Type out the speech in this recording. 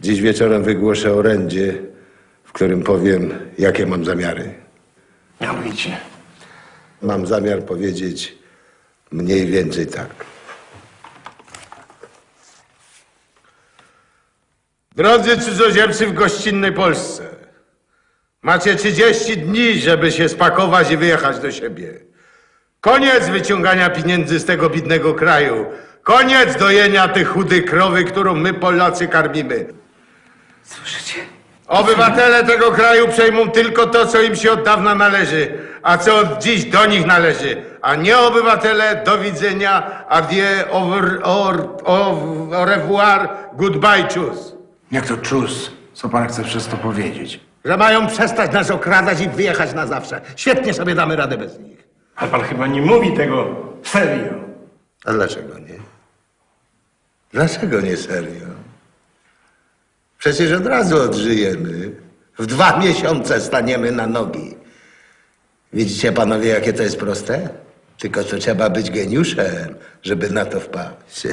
Dziś wieczorem wygłoszę orędzie, w którym powiem, jakie mam zamiary. Mianowicie. Mam zamiar powiedzieć mniej więcej tak. Drodzy cudzoziemcy w gościnnej Polsce, macie 30 dni, żeby się spakować i wyjechać do siebie. Koniec wyciągania pieniędzy z tego bidnego kraju. Koniec dojenia tych chudych krowy, którą my Polacy karmimy. Słyszycie? Obywatele tego kraju przejmą tylko to, co im się od dawna należy, a co od dziś do nich należy. A nie obywatele, do widzenia, adieu, au, au, au, au revoir, goodbye, choose. Jak to czus? Co pan chce przez to powiedzieć? Że mają przestać nas okradać i wyjechać na zawsze. Świetnie sobie damy radę bez nich. Ale pan chyba nie mówi tego serio. A dlaczego nie? Dlaczego nie serio? Przecież od razu odżyjemy. W dwa miesiące staniemy na nogi. Widzicie panowie, jakie to jest proste? Tylko to trzeba być geniuszem, żeby na to wpaść.